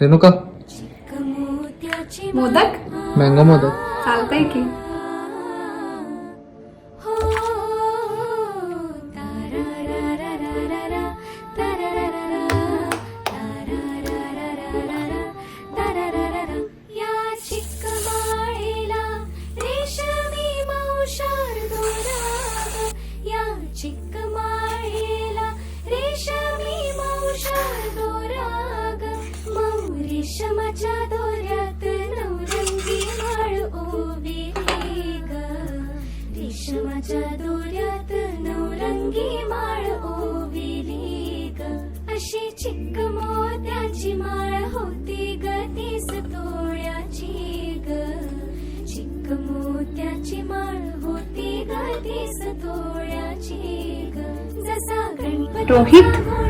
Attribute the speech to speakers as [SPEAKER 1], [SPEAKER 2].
[SPEAKER 1] Renuka?
[SPEAKER 2] Modak?
[SPEAKER 1] Mango modak
[SPEAKER 2] चालतंय की.
[SPEAKER 3] रेशमाच्या दोऱ्यात नवरंगी माळ ओविली ग रेशमाच्या दोऱ्यात नवरंगी माळ ओविली ग अशी चिक्क मोत्याची माळ होती ग तीस तोळ्याची ग. चिक्क मोत्याची माळ होती ग तीस तोळ्याची ग. जसा गणपती
[SPEAKER 2] रोहित?